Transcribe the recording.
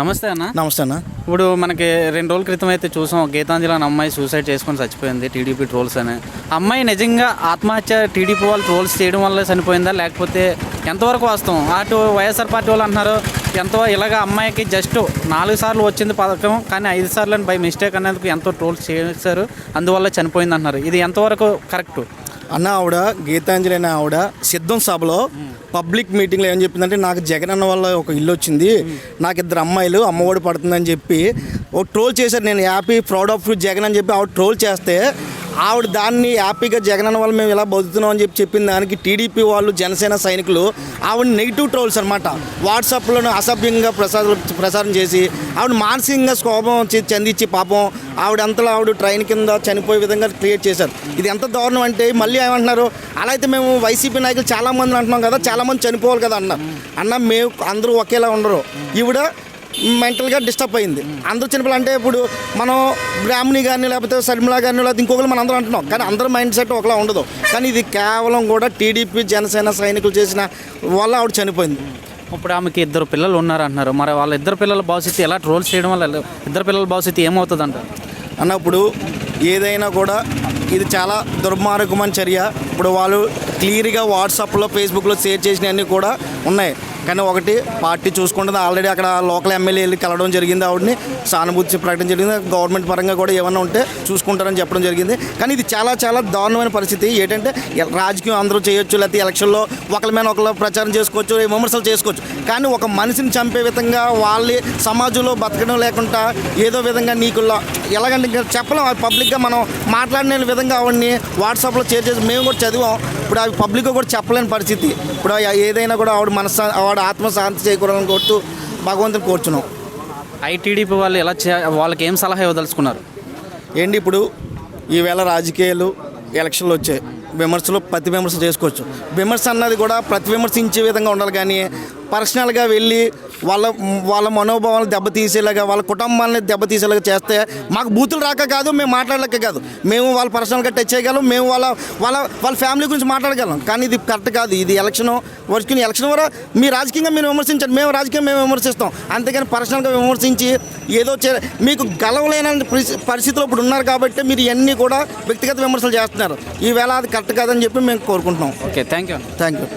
నమస్తే అన్న. నమస్తే అన్న. ఇప్పుడు మనకి రెండు రోజుల క్రితం అయితే చూసాం గీతాంజలి అనే అమ్మాయి సూసైడ్ చేసుకొని చచ్చిపోయింది టీడీపీ ట్రోల్స్ అని. అమ్మాయి నిజంగా ఆత్మహత్య టీడీపీ వాళ్ళు ట్రోల్స్ చేయడం వల్ల చనిపోయిందా? లేకపోతే ఎంతవరకు వాస్తవం? అటు వైఎస్ఆర్ పార్టీ వాళ్ళు అంటున్నారు ఎంతో ఇలాగ అమ్మాయికి జస్ట్ నాలుగు సార్లు వచ్చింది పథకం కానీ ఐదు సార్లు బై మిస్టేక్ అనేందుకు ఎంతో ట్రోల్స్ చేశారు అందువల్ల చనిపోయింది అంటున్నారు. ఇది ఎంతవరకు కరెక్ట్ అన్న ఆవిడ గీతాంజలి అనే ఆవిడ సిద్ధం సభలో పబ్లిక్ మీటింగ్లో ఏం చెప్పిందంటే నాకు జగన్ అన్న వల్ల ఒక ఇల్లు వచ్చింది. నాకు ఇద్దరు అమ్మాయిలు అమ్మఒడి పడుతుందని చెప్పి ఒక ట్రోల్ చేశారు. నేను హ్యాపీ ప్రౌడ్ ఆఫ్ జగన్ అని చెప్పి ఆవిడ ట్రోల్ చేస్తే ఆవిడ దాన్ని హ్యాపీగా జగన్ అన్న వల్ల మేము ఇలా బతుకుతున్నాం అని చెప్పి చెప్పిన దానికి టీడీపీ వాళ్ళు జనసేన సైనికులు ఆవిడ నెగిటివ్ ట్రోల్స్ అనమాట వాట్సాప్లో అసభ్యంగా ప్రసారం ప్రసారం చేసి ఆవిడ మానసికంగా స్కోపం చెందించి పాపం ఆవిడ అంతలో ఆవిడ ట్రైన్ కింద చనిపోయే విధంగా క్రియేట్ చేశారు. ఇది ఎంత దారుణం అంటే మళ్ళీ ఏమంటున్నారు? అలా అయితే మేము వైసీపీ నాయకులు చాలామంది అంటున్నాం కదా చాలామంది చనిపోవాలి కదా అన్న. అన్న మేము అందరూ ఒకేలా ఉండరు. ఈవిడ మెంటల్గా డిస్టర్బ్ అయింది. అందరూ చిన్నపిల్లలు అంటే ఇప్పుడు మనం బ్రాహ్మణి కానీ లేకపోతే శర్మిల కానీ లేకపోతే ఇంకొకరు మనం అందరం అంటున్నాం. కానీ అందరి మైండ్ సెట్ ఒకలా ఉండదు. కానీ ఇది కేవలం కూడా టీడీపీ జనసేన సైనికులు చేసిన వల్ల ఆవిడ చనిపోయింది. ఇప్పుడు ఆమెకి ఇద్దరు పిల్లలు ఉన్నారు అంటున్నారు మరి వాళ్ళ ఇద్దరు పిల్లల భవిష్యత్తు ఎలా ట్రోల్స్ చేయడం వల్ల ఇద్దరు పిల్లల భవిష్యత్తు ఏమవుతుంది అంటారు అన్నప్పుడు ఏదైనా కూడా ఇది చాలా దుర్మార్గమైన చర్య. ఇప్పుడు వాళ్ళు క్లియర్గా వాట్సాప్లో ఫేస్బుక్లో షేర్ చేసినవన్నీ కూడా ఉన్నాయి. కానీ ఒకటి పార్టీ చూసుకుంటుంది. ఆల్రెడీ అక్కడ లోకల్ ఎమ్మెల్యే వెళ్ళి కలవడం జరిగింది. ఆవిడని సానుభూతి ప్రకటన జరిగింది. గవర్నమెంట్ పరంగా కూడా ఏమైనా ఉంటే చూసుకుంటారని చెప్పడం జరిగింది. కానీ ఇది చాలా చాలా దారుణమైన పరిస్థితి. ఏంటంటే రాజకీయం అందరూ చేయొచ్చు లేకపోతే ఎలక్షన్లో ఒకరి మీద ఒకరు ప్రచారం చేసుకోవచ్చు విమర్శలు చేసుకోవచ్చు. కానీ ఒక మనిషిని చంపే విధంగా వాళ్ళ సమాజంలో బతకడం లేకుండా ఏదో విధంగా నీకు ఎలాగంటే ఇంకా చెప్పలేం. అది పబ్లిక్గా మనం మాట్లాడిన విధంగా ఆవిడని వాట్సాప్లో షేర్ చేసి మేము కూడా చదివాం. ఇప్పుడు అవి పబ్లిక్గా కూడా చెప్పలేని పరిస్థితి. ఇప్పుడు ఏదైనా కూడా ఆవిడ మనసు ఆవిడ ఆత్మశాంతి చేకూరాలని కోరుతూ భగవంతుని కోరుచున్నాం. ఐటీడీపీ వాళ్ళు ఎలా చే వాళ్ళకి ఏం సలహా ఇవ్వదలుచుకున్నారు? ఏంటి ఇప్పుడు ఈవేళ రాజకీయాలు ఎలక్షన్లు వచ్చాయి. విమర్శలు ప్రతి విమర్శ చేసుకోవచ్చు. విమర్శ అన్నది కూడా ప్రతి విమర్శించే విధంగా ఉండాలి కానీ పర్సనల్గా వెళ్ళి వాళ్ళ వాళ్ళ మనోభావాలను దెబ్బతీసేలాగా వాళ్ళ కుటుంబాలని దెబ్బతీసేలాగా చేస్తే మాకు బూతులు రాక కాదు మేము మాట్లాడలేక కాదు. మేము వాళ్ళ పర్సనల్గా టచ్ చేయగలం మేము వాళ్ళ వాళ్ళ వాళ్ళ ఫ్యామిలీ గురించి మాట్లాడగలం. కానీ ఇది కరెక్ట్ కాదు ఇది ఎలక్షన్ వరకు ఎలక్షన్ వరకు మీ రాజకీయంగా మీరు విమర్శించండి మేము రాజకీయం మేము విమర్శిస్తాం. అంతేగాని పర్సనల్గా విమర్శించి ఏదో చే మీకు గలవలేని పరిస్థి- పరిస్థితిలో ఇప్పుడు ఉన్నారు కాబట్టి మీరు ఇవన్నీ కూడా వ్యక్తిగత విమర్శలు చేస్తున్నారు. ఈవేళ అది కరెక్ట్ కాదని చెప్పి మేము కోరుకుంటున్నాం. Okay thank you thank you